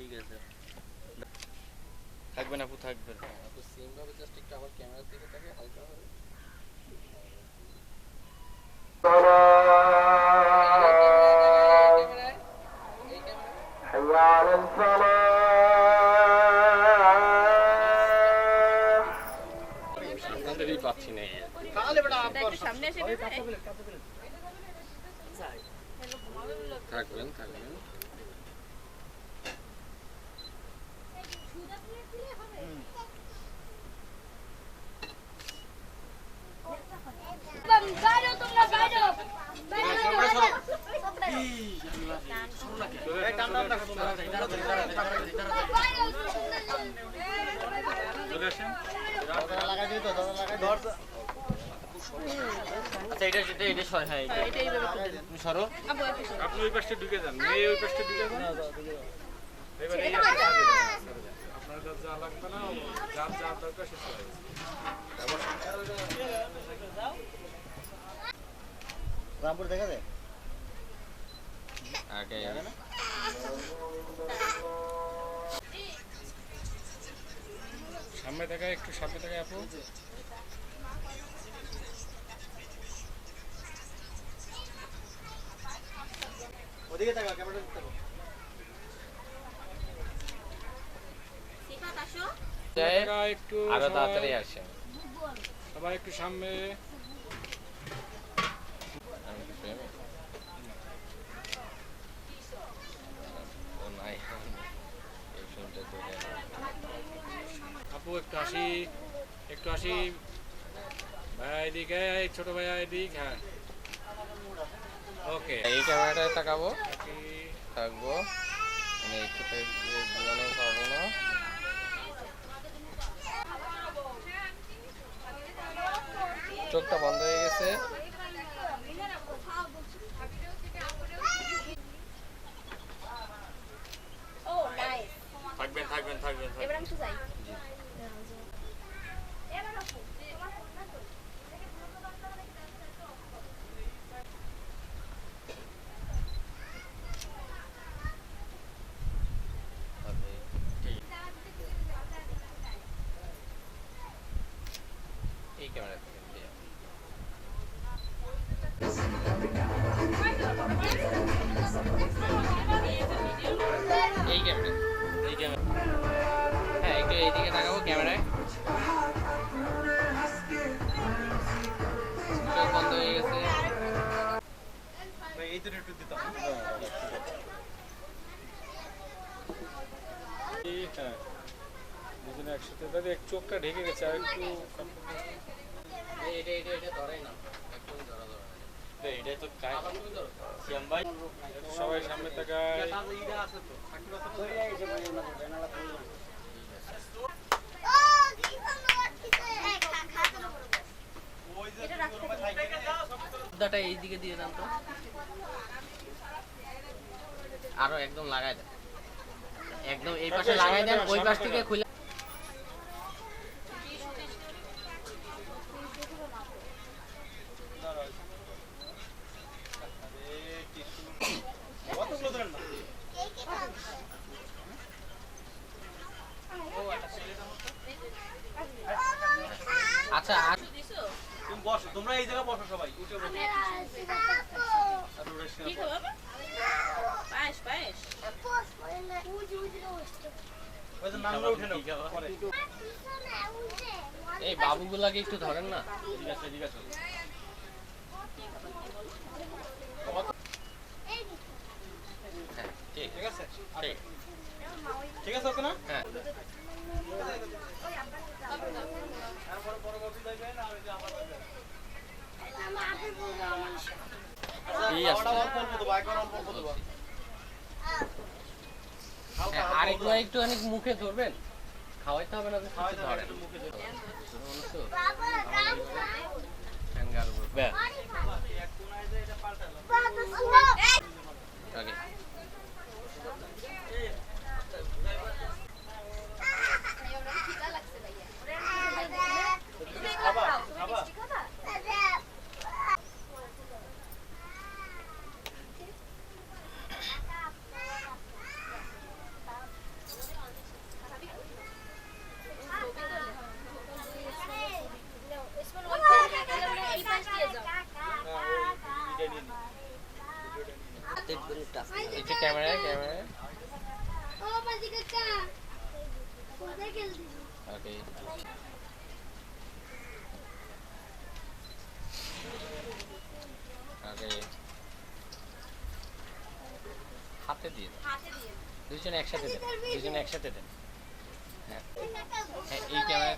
ঠিক আছে। থাকবেন আপু থাকবেন তো সেম ভাবে জাস্ট একটু আবার ক্যামেরার দিকে তাকে হালকা ভাবে। এই ক্যামেরা আপনাদেরই পাচ্ছি না একটু সামনে এসে বেরোবে? থাকবেন থাকবেন বাইরে তোমরা বাইরে আচ্ছা এটা এটা এটা সর হ্যাঁ এটা। তুমি সরো। আপনি ওই পাশটা ঢুকে যান, মেয়ে ওই পাশটা ঢুকে যান এবার এই রামপুর দেখা যায়? আগে সামনে দেখা একটু সামনে দেখা আপু। ওদিকে তাকাও ক্যামেরা দিতে থাকো একটু আরও তাড়াতাড়ি আসেন। সবাই একটু সামনে। আপু একটু আসি একটু আসি। ভাই এদিকে ছোট ভাই এদিক হ্যাঁ ওকে এই ক্যামেরাটায় তাকাবো। থাকব। মানে একটু পাবো না। চোখটা বন্ধ হয়ে গেছে। ও থাকবেন থাকবেন থাকবেন এবার আমি তো যাই। এই ক্যামেরা এই তো একটু দিতাম। এই, হ্যাঁ দুজনে একসাথে। দাদি এক চোখটা ঢেকে গেছে আর একটু এটা এটা এটা ধরাই না। একদমই ধরা ধরা। এটা তো কাজ। শ্যাম ভাই সবাই সামনে তাকায়। ও কি সুন্দর এই খা খা এটা রাখতে পর্দাটা এই দিকে দিয়ে দেন তো। আরও একদম লাগাই দেন একদম এই পাশে লাগাই দেন ওই পাশ থেকে খুলে আচ্ছা আর তুমি বসো তোমরা এই জায়গায় বসো সবাই উঠে বসো। এই বাবুগুলাকে একটু ধরেন না। ঠিক আছে ঠিক আছে হ্যাঁ ঠিক ঠিক আছে। ঠিক ঠিক আছে। ওকে না হ্যাঁ তারপরে পরবর্তী আরেকবার একটু অনেক মুখে ধরবেন। খাওয়াইতে হবে না তো খাওয়াই শুধু দাও, ধরেন। একটু মুখে হ্যাঙ্গার উপর ব্যাস। হাতে দিয়ে দুজন একসাথে দেন দুজন একসাথে দেন। হ্যাঁ। হ্যাঁ এই ক্যামেরা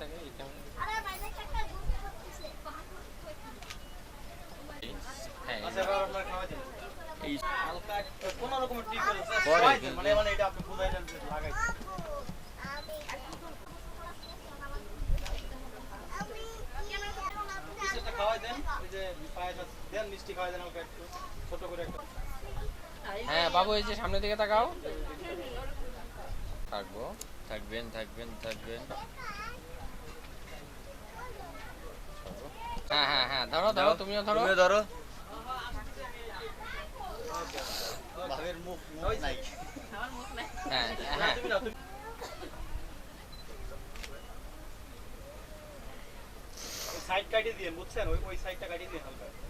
আরে বাজি কাকা ঘুম করতেছে হ্যাঁ আচ্ছা এবার আপনারা খাওয়া দিন এই হালকা কোনো রকমের টিপ করে পরে। খাওয়াই দেন কিন্তু- মানে মানে এটা আপনি বুঝাইলেন যে লাগাইছেন খাওয়াই দেন ওই যে পায়েস দেন মিষ্টি খাওয়াই দেন হালকা একটু ছোট করে একটা। হ্যাঁ বাবু এই যে সামনের দিকে তাকাও। থাকব। থাকবেন থাকবেন থাকবেন। হ্যাঁ হ্যাঁ হ্যাঁ ধরো ধরো তুমিও ধরো। ধরো। ভাবের মুখ মুখ নাই আমার মুখ নাই হ্যাঁ হ্যাঁ তুমি না তুমি সাইড কাটিয়ে দিয়ে বুঝছেন ওই ওই সাইডটা কাটিয়ে দিয়ে হালকা